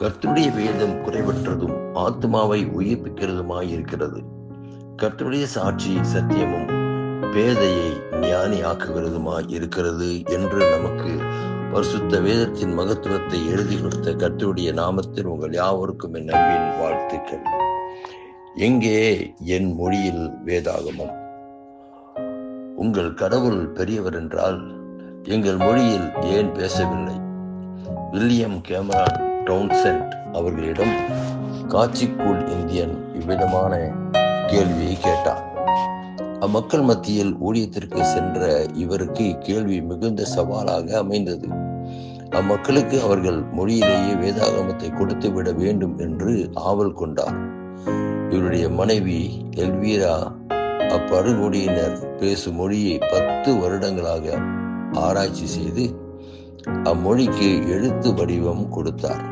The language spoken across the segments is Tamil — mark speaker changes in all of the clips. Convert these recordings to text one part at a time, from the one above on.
Speaker 1: கர்த்தருடைய வேதம் குறைவற்றதும் ஆத்மாவை உயிர்ப்பிக்கிறதுமாயிருக்கிறது. கர்த்தருடைய சாட்சி சத்தியமும் பேதையை ஞானி ஆக்குகிறதுமாய் இருக்கிறது என்று நமக்கு பரிசுத்த வேதத்தின் மகத்துவத்தை எழுதி கொடுத்த கர்த்தருடைய நாமத்தில் உங்கள் யாவருக்கும் என் நம்பின் வாழ்த்துக்கள். எங்கே என் மொழியில் வேதாகமம்? உங்கள் கடவுள் பெரியவர் என்றால் எங்கள் மொழியில் ஏன் பேசவில்லை? வில்லியம் கேமரான் டவுன்சென்ட் அவர்களிடம் காட்சிக்குள் இந்தியன் இவ்விதமான கேள்வியை கேட்டார். அம்மக்கள் மத்தியில் ஊழியத்திற்கு சென்ற இவருக்கு இக்கேள்வி மிகுந்த சவாலாக அமைந்தது. அம்மக்களுக்கு அவர்கள் மொழியிலேயே வேதாகமத்தை கொடுத்து விட வேண்டும் என்று ஆவல் கொண்டார். இவருடைய மனைவி எல்வீரா அப்படுகொடியினர் பேசும் மொழியை பத்து வருடங்களாக ஆராய்ச்சி செய்து அம்மொழிக்கு எழுத்து வடிவம் கொடுத்தார்.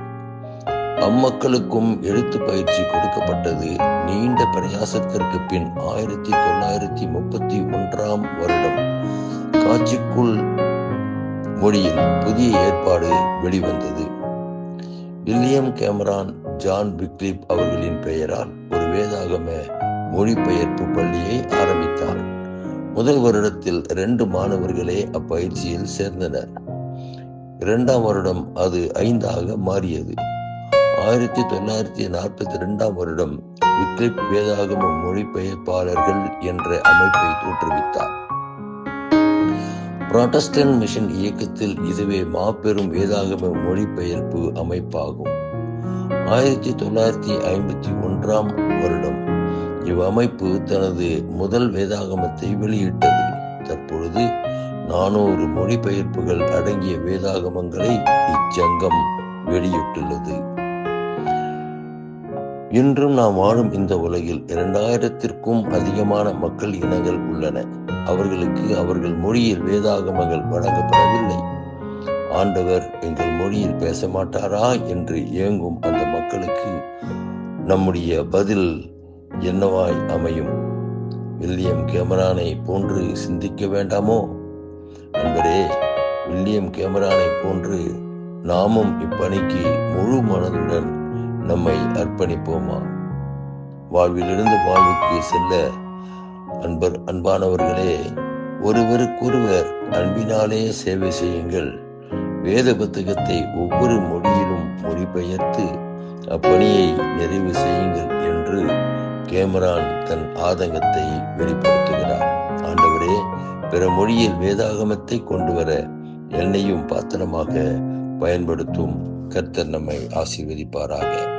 Speaker 1: அம்மக்களுக்கும் எழுத்து பயிற்சி கொடுக்கப்பட்டது நீண்ட பிரயாசத்திற்கு பின் ஆயிரத்தி தொள்ளாயிரத்தி முப்பத்தி ஒன்றாம் வருடம். காட்சிக்குள் மொழியில் புதிய ஏற்பாடு வெளிவந்தது. வில்லியம் கேமரான் ஜான் பிக்லிப் அவர்களின் பெயரால் ஒரு வேதாகம மொழிபெயர்ப்பு பள்ளியை ஆரம்பித்தார். முதல் வருடத்தில் இரண்டு மாணவர்களே அப்பயிற்சியில் சேர்ந்தனர். இரண்டாம் வருடம் அது ஐந்தாக மாறியது. ஆயிரத்தி தொள்ளாயிரத்தி நாற்பத்தி ரெண்டாம் வருடம் விக்லிப் வேதாகம மொழிபெயர்ப்பாளர்கள் என்ற அமைப்பை தோற்றுவித்தார். புராட்டஸ்டன்ட் மிஷன் இயக்கத்தில் இதுவே மாபெரும் வேதாகம மொழிபெயர்ப்பு அமைப்பாகும். ஆயிரத்தி தொள்ளாயிரத்தி ஐம்பத்தி ஒன்றாம் வருடம் இவ்வமைப்பு தனது முதல் வேதாகமத்தை வெளியிட்டது. தற்பொழுது நானூறு மொழிபெயர்ப்புகள் அடங்கிய வேதாகமங்களை இச்சங்கம் வெளியிட்டுள்ளது. இன்றும் நாம் வாழும் இந்த உலகில் இரண்டாயிரத்திற்கும் அதிகமான மக்கள் இனங்கள் உள்ளன. அவர்களுக்கு அவர்கள் மொழியில் வேதாகமங்கள் வழங்கப்படவில்லை. ஆண்டவர் எங்கள் மொழியில் பேச மாட்டாரா என்று ஏங்கும் அந்த மக்களுக்கு நம்முடைய பதில் என்னவாய் அமையும்? வில்லியம் கேமரானை போன்று சிந்திக்க வேண்டாமோ? நண்பரே வில்லியம் கேமரானை போன்று நாமும் இப்பணிக்கு முழு மனதுடன் நம்மை அர்ப்பணிப்போமா? வாழ்விலிருந்து வாழ்வுக்கு செல்ல அன்பர் அன்பானவர்களே ஒருவருக்கொருவர் அன்பினாலே சேவை செய்யுங்கள். வேத புத்தகத்தை ஒவ்வொரு மொழியிலும் மொழிபெயர்த்து அப்பணியை நிறைவு செய்யுங்கள் என்று கேமரான் தன் ஆதங்கத்தை வெளிப்படுத்துகிறார். ஆண்டவரே பிற மொழியில் வேதாகமத்தை கொண்டு வர என்னையும் பாத்திரமாக பயன்படுத்தும். கர்த்தர் நம்மை ஆசீர்வதிப்பாராக.